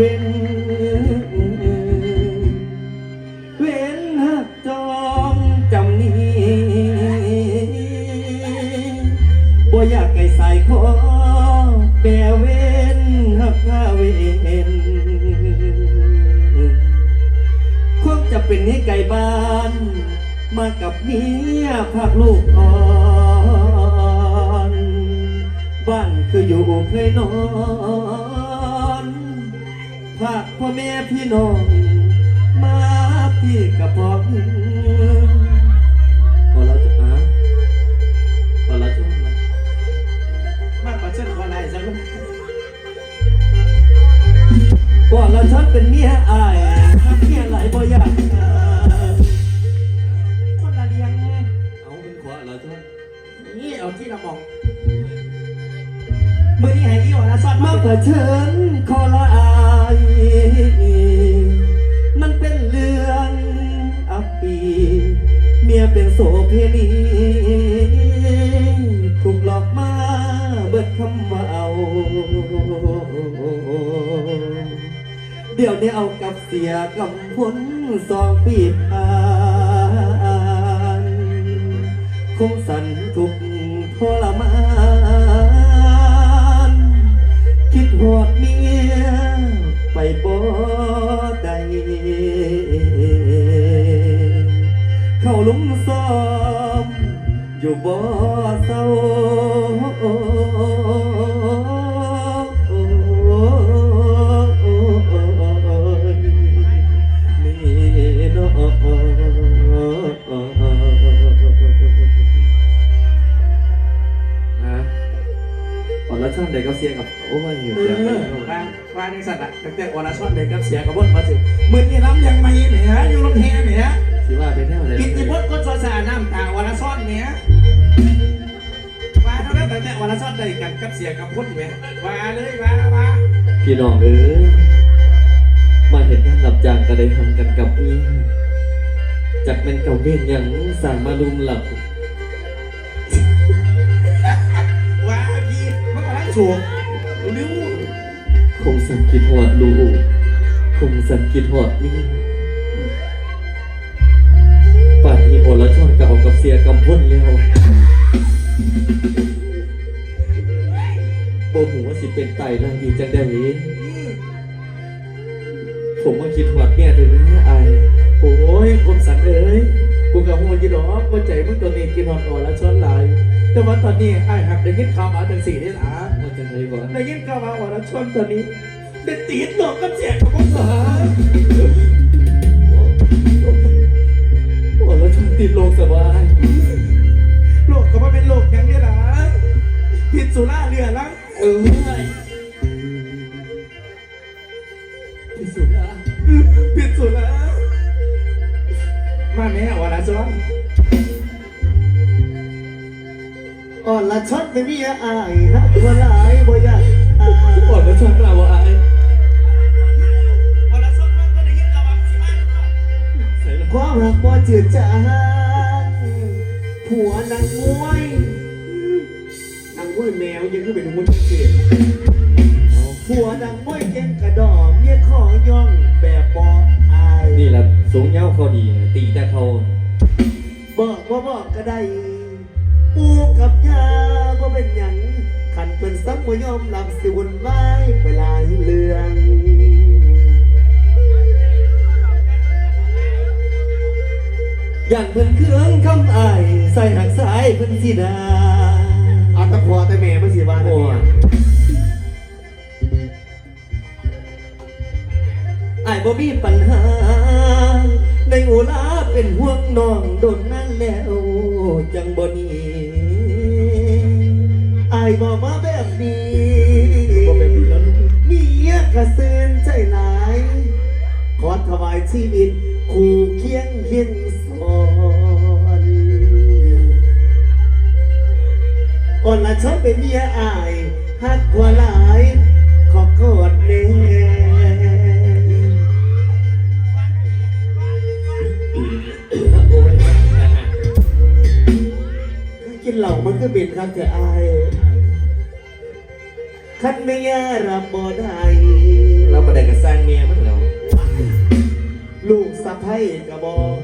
เว้นเว้นหักจองจำนี้บ่อยากไก่ใสายคอแปรเว้นหักผ้าเว้นคงจะเป็นให้ไก่บ้าน มากับเมียภาคลูกอ่อนบ้านคืออยู่เคยนอน ภาคพ่อแม่พี่น้อง มาพี่กระพอกพอเราจะอาพอเราจะมันมากกว่าเช่นคนไหนสักคนพอเราชดเป็นเมียอายถ้าเมียไหลายบ่อยากคนละเลี้ยงเอาเป็นขวาเราชดนี่เอาที่เราบอกมือนี้ให้ยี่ห้อละซ่อนมามาเชิญขอละอา มันเป็นเรื่องอับปีเมียเป็นโสเพณีถูกหลอกมาเบิดคำว่าเอา เดี๋ยวนี้เอากับเสียกำพ้นสองปีผ่านคงสันทุกทรมาน คิดหอดเมีย ไปบ่ได้เข้าลุมซ้อมอยู่บ่เศร้าเด็กก็เสียกับโอ้ยอยู่ เอเสียไปอแล้ววางวางในสัตว์อะตั้งแต่วันละซ่อนเด็กกับเสียกับบนมาสิมือนี้ล้ำยังไม่เนี่ยอยู่รถแห่เนี่ยสิว่าไปแน่อะไรกินที่พดก็สดสะอาดน้ำตาวันละซ่อนเนี่ยว่าเท่านั้นตั้งแต่วันละซ่อนได้กันกับเสียกับพุทธเว้ยว่าเลยว่าว่าพี่น้องเอ้ยมาเห็นงานรับจ้างก็ได้ทำกันกับนี้จากเป็นเก่าเว้นอย่างสั่งมาลุมหลับว่าพี่มันก็ไล่ถูกริ้วค งสังกิดหอดลูกคงสังกิดหอดนี่ป่านนี้โอละชอนกับเอากับเสียกำพ้นแล้วโบหูว่าสิเป็นไตนางดีจังได้ผมว่าคิดหอดเมียเลยนะไอายโอ้ยคมสันเอ้ยกูกับหัวยีดอกว่าใจมึงตัวนี้กินนอนอ่อนล้วช้อน แต่ว่าตอนนี้ไอ้หักได้ยินข่าวมาจังสี่นี่หละว่าจังไรบ่ได้ยินข่าวมาว่าแล้วช้อนตอนนี้ได้ตีดหลอกกับเสียงกับพวกหลาโอ้ละชอนติดโลกสบายโลกก็มาเป็นโลกอย่างนี้หละผิดสุราเรือละเออ อ่อนละช็อตไม่มีอายฮักบ่หลายบ่อยากอายโอ้ละชอนเราอายว่าแล้วช้อนมันก็ได้ยินข่าวมาสิมาใส่ละความหักบ่จืดจางผัวนังมวยนังมวยแมวยังคือเป็นมุนเสียผัวนังมวยเก่งกระดอมเมียขอย่องแบบบ่อายนี่ละสูงเย้าเขาดีนะตีแต่เขาบอกว่าบอกก็ได้ปู กับยาบ่เป็นหยังขันเป็นซ้ำบ่ยอมรับสิวุ่นวายไปหลายเรื่องอย่างเพิ่นเครื่องคำอายใส่หักสายเพิ่นสิดาเอาแต่พอแต่แม่ไม่สิว่านะโอ้เนี่ยอายบ่มีปัญหา ในอุลาเป็นห่วงน้องโดนนั่นแล้ว จังบ่หนีอายบอกมาแบบนี้บ่เป็นพี่แล้วมีเยอะกระสืนใจหลาย ขอถวายชีวิตคู่เคียงเคียงสอนอ่อนละชอบเป็นเมียอายฮักกว่าหลายขอโกอดแน่กินเหล่ามันก็เป็นครับแต่อาย คันเมียรับบ่ได้เราบ่ได้กระสร้างเมียมันแล้ว ลูกสะใภ้กระบอก